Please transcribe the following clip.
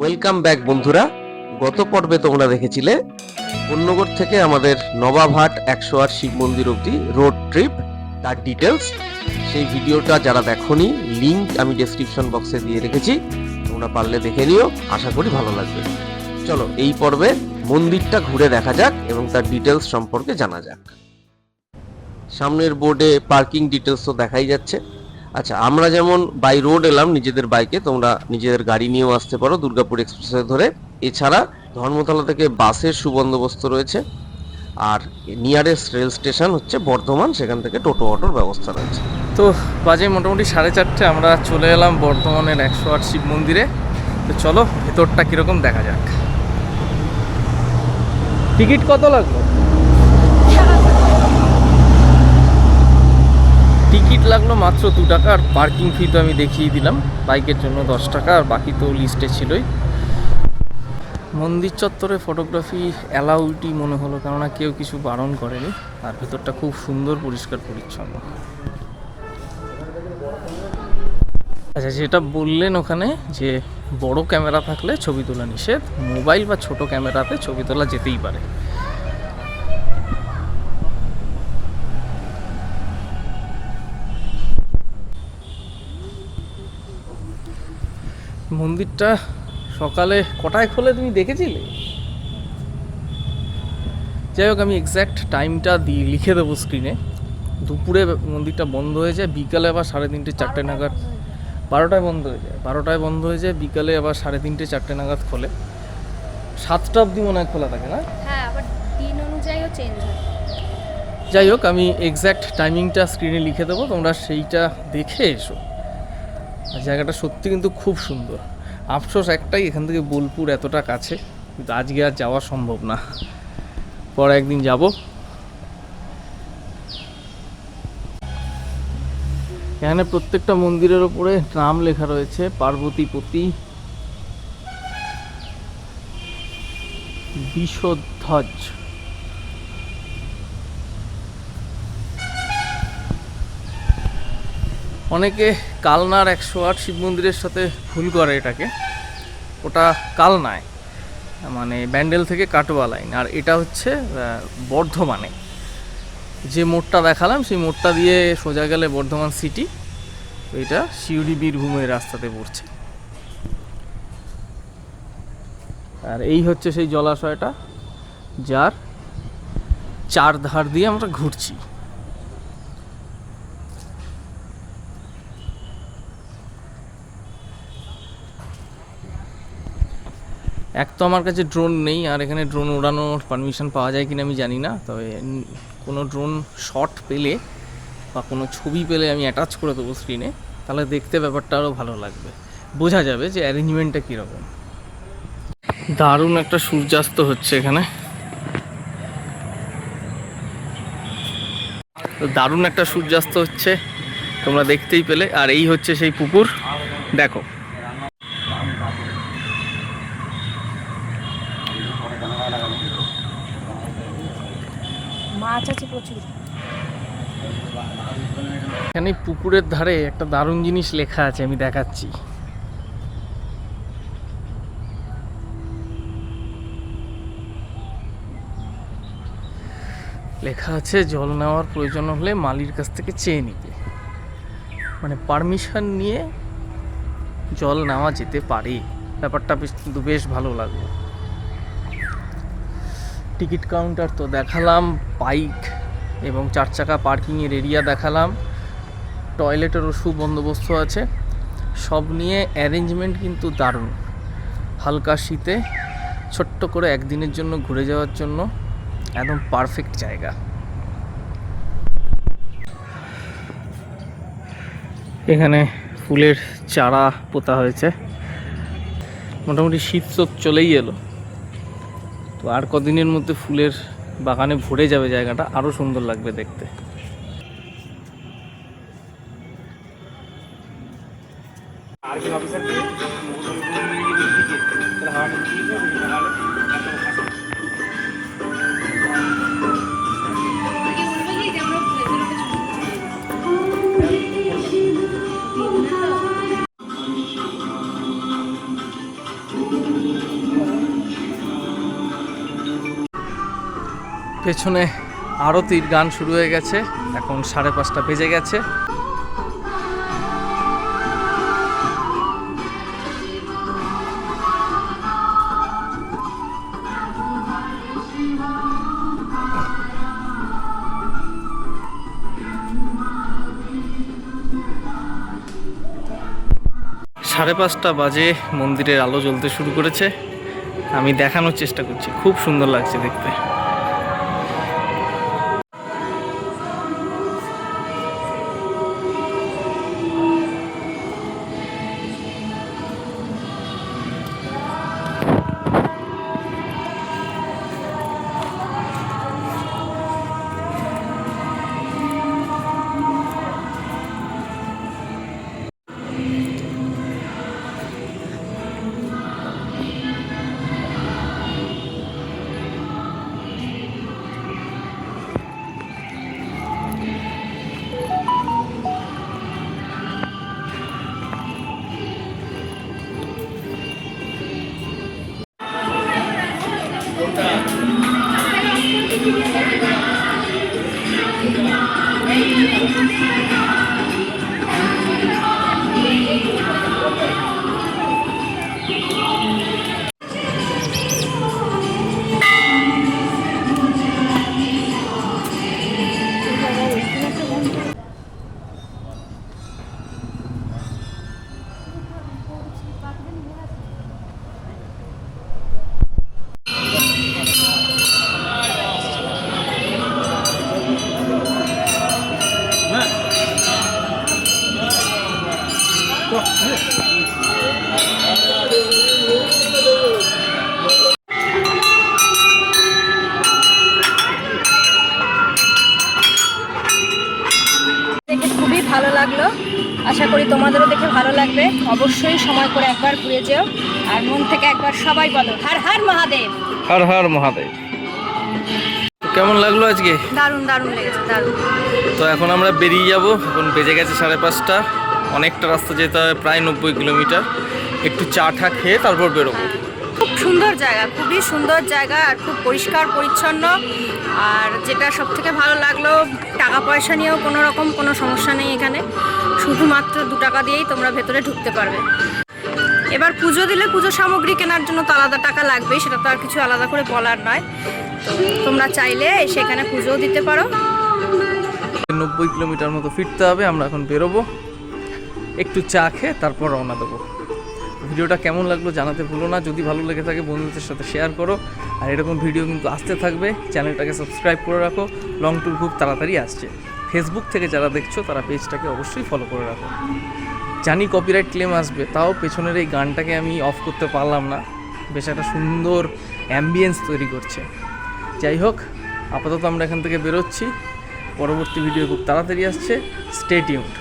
Welcome back বন্ধুরা। গত পর্বে তোমরা দেখেছিলে অন্যগর থেকে আমাদের নবাবহাট একশো আট শিব মন্দির অবধি রোড ট্রিপ তার ডিটেলস সেই ভিডিওটা যারা দেখোনি লিংক আমি ডেসক্রিপশন বক্সে দিয়ে রেখেছি, তোমরা পারলে দেখে নিও, আশা করি ভালো লাগবে। চলো, এই পর্বে মন্দিরটা ঘুরে দেখা যাক এবং তার ডিটেলস সম্পর্কে জানা যাক। সামনের বোর্ডে পার্কিং ডিটেলস তো দেখাই যাচ্ছে। আচ্ছা আমরা যেমন বাই রোড এলাম নিজেদের বাইকে তোমরা নিজেদের গাড়ি নিয়েও আসতে পারো দুর্গাপুর এক্সপ্রেসে ধরে। এছাড়া ধর্মতলা থেকে বাসের সুবন্দোবস্ত রয়েছে আর নিয়ারেস্ট রেল স্টেশন হচ্ছে বর্ধমান সেখান থেকে টোটো অটোর ব্যবস্থা রয়েছে। তো বাজে মোটামুটি সাড়ে চারটে আমরা চলে এলাম বর্ধমানের একশো আট শিব মন্দিরে। তো চলো ভেতরটা কীরকম দেখা যাক। টিকিট কত লাগল? টিকিট লাগল মাত্র দু টাকা, আর পার্কিং ফি তো আমি দেখিয়ে দিলাম। বাইকের জন্য দশ টাকা, আর বাকি তো লিস্টে ছিলই। মন্দির চত্বরে ফটোগ্রাফি অ্যালাউডই মনে হলো, কেননা কেউ কিছু বারণ করেনি। আর ভেতরটা খুব সুন্দর, পরিষ্কার, পরিচ্ছন্ন। আচ্ছা যেটা বললেন ওখানে, যে বড় ক্যামেরা থাকলে ছবি তোলা নিষেধ, মোবাইল বা ছোট ক্যামেরাতে ছবি তোলা যেতেই পারে। মন্দিরটা সকালে কটায় খোলে তুমি দেখেছিলে? যাই হোক আমি এক্স্যাক্ট টাইমটা দিয়ে লিখে দেবো স্ক্রিনে দুপুরে মন্দিরটা বন্ধ হয়ে যায় বিকালে আবার সাড়ে তিনটে চারটে নাগাদ বারোটায় বন্ধ হয়ে যায়। বারোটায় বন্ধ হয়ে যায় বিকালে আবার সাড়ে তিনটে চারটে নাগাদ খোলে। সাতটা অবধি মনে হয় খোলা থাকে না? হ্যাঁ আবার দিন অনুযায়ীও চেঞ্জ হয়। যাই হোক আমি এক্স্যাক্ট টাইমিংটা স্ক্রিনে লিখে দেবো তোমরা সেইটা দেখে এসো। আর জায়গাটা সত্যি কিন্তু খুব সুন্দর। আফসোস একটাই, এখান থেকে বোলপুর এতটা কাছে, কিন্তু আজকে আর যাওয়া সম্ভব না। পরে একদিন যাব। এখানে প্রত্যেকটা মন্দিরের ওপরে নাম লেখা রয়েছে, পার্বতীপতি। বিষধ্বজ অনেকে কালনার একশো আট শিব মন্দিরের সাথে ভুল করে এটাকে। ওটা কালনায় মানে ব্যান্ডেল থেকে কাটোয়া লাইন। আর এটা হচ্ছে বর্ধমানে। যে মোড়টা দেখালাম, সেই মোড়টা দিয়ে সোজা গেলে বর্ধমান সিটি। এটা শিউরি বীরভূমের রাস্তাতে পড়ছে। আর এই হচ্ছে সেই জলাশয়টা, যার চার ধার দিয়ে আমরা ঘুরছি। এক তো আমার কাছে ড্রোন নেই, আর এখানে ড্রোন ওড়ানোর পারমিশন পাওয়া যায় কিনা আমি জানি না, তবে কোনো ড্রোন শট পেলে বা কোনো ছবি পেলে আমি অ্যাটাচ করে দেবো স্ক্রিনে তাহলে দেখতে ব্যাপারটা আরও ভালো লাগবে। বোঝা যাবে যে অ্যারেঞ্জমেন্টটা কীরকম। দারুণ একটা সূর্যাস্ত হচ্ছে এখানে। দারুণ একটা সূর্যাস্ত হচ্ছে, তোমরা দেখতেই পেলে। আর এই হচ্ছে সেই পুকুর। দেখো। মাছ আছে প্রচুর। এখানে পুকুরের ধারে একটা দারুণ জিনিস লেখা আছে, আমি দেখাচ্ছি। লেখা আছে, জল নেওয়ার প্রয়োজন হলে মালির কাছ থেকে চেয়ে নিতে। মানে পারমিশন নিয়ে জল নেওয়া যেতে পারে। ব্যাপারটা বেশ বেশ ভালো লাগল। টিকিট কাউন্টার তো দেখালাম, বাইক এবং চার চাকা পার্কিংয়ের এরিয়া দেখালাম টয়লেটেরও সুবন্দোবস্ত আছে, সব নিয়ে অ্যারেঞ্জমেন্ট কিন্তু দারুণ। হালকা শীতে, ছোট্ট করে একদিনের জন্য ঘুরে যাওয়ার জন্য একদম পারফেক্ট জায়গা। এখানে ফুলের চারা পোতা হয়েছে। মোটামুটি শীত চলেই এলো। তো আর কদিনের মধ্যে ফুলের বাগানে ভরে যাবে জায়গাটা আরও সুন্দর লাগবে দেখতে Thank you. পেছনে আরতির গান শুরু হয়ে গেছে। এখন সাড়ে পাঁচটা বেজে গেছে। সাড়ে পাঁচটা বাজে মন্দিরের আলো জ্বলতে শুরু করেছে। আমি দেখানোর চেষ্টা করছি। খুব সুন্দর লাগছে দেখতে। খুবই ভালো লাগল। আশা করি তোমাদেরও দেখে ভালো লাগবে। অবশ্যই সময় করে একবার ঘুরে যেও। আর মন থেকে একবার সবাই বলো হার হার মহাদেব। হর হর মহাদেব। কেমন লাগল আজকে? দারুণ দারুণ লেগেছে দারুণ। তো এখন আমরা বেরিয়ে যাব। এখন বেজে গেছে সাড়ে পাঁচটা। অনেকটা রাস্তা যেতে হবে প্রায় নব্বই কিলোমিটার। একটু চা ঠা খেয়ে তারপর বেরোবো। খুব সুন্দর জায়গা খুবই সুন্দর জায়গা আর খুব পরিষ্কার পরিচ্ছন্ন। আর যেটা সব থেকে ভালো লাগল টাকা পয়সা নিয়েও কোনো রকম কোনো সমস্যা নেই এখানে। শুধুমাত্র দু টাকা দিয়েই তোমরা ভেতরে ঢুকতে পারবে। এবার পুজো দিলে পুজো সামগ্রী কেনার জন্য তো আলাদা টাকা লাগবে সেটা তো আর কিছু আলাদা করে বলার নয়। তো তোমরা চাইলে সেখানে পুজোও দিতে পারো। নব্বই কিলোমিটার মতো ফিরতে হবে আমরা এখন বেরোবো। একটু চা খেয়ে তারপর রওনা দেবো। ভিডিওটা কেমন লাগল জানাতে ভুলো না। যদি ভালো লেগে থাকে বন্ধুদের সাথে শেয়ার করো। আর এরকম ভিডিও কিন্তু আসতে থাকবে। চ্যানেলটাকে সাবস্ক্রাইব করে রাখো। লং ট্যুর খুব তাড়াতাড়ি আসছে। ফেসবুক থেকে যারা দেখছ, তারা পেজটাকে অবশ্যই ফলো করে রাখো। জানি কপিরাইট ক্লেম আসবে, তাও পেছনের এই গানটাকে আমি অফ করতে পারলাম না। বেশ একটা সুন্দর অ্যাম্বিয়েন্স তৈরি করছে। যাই হোক, আপাতত আমরা এখান থেকে বেরোচ্ছি। পরবর্তী ভিডিও খুব তাড়াতাড়ি আসছে। Stay tuned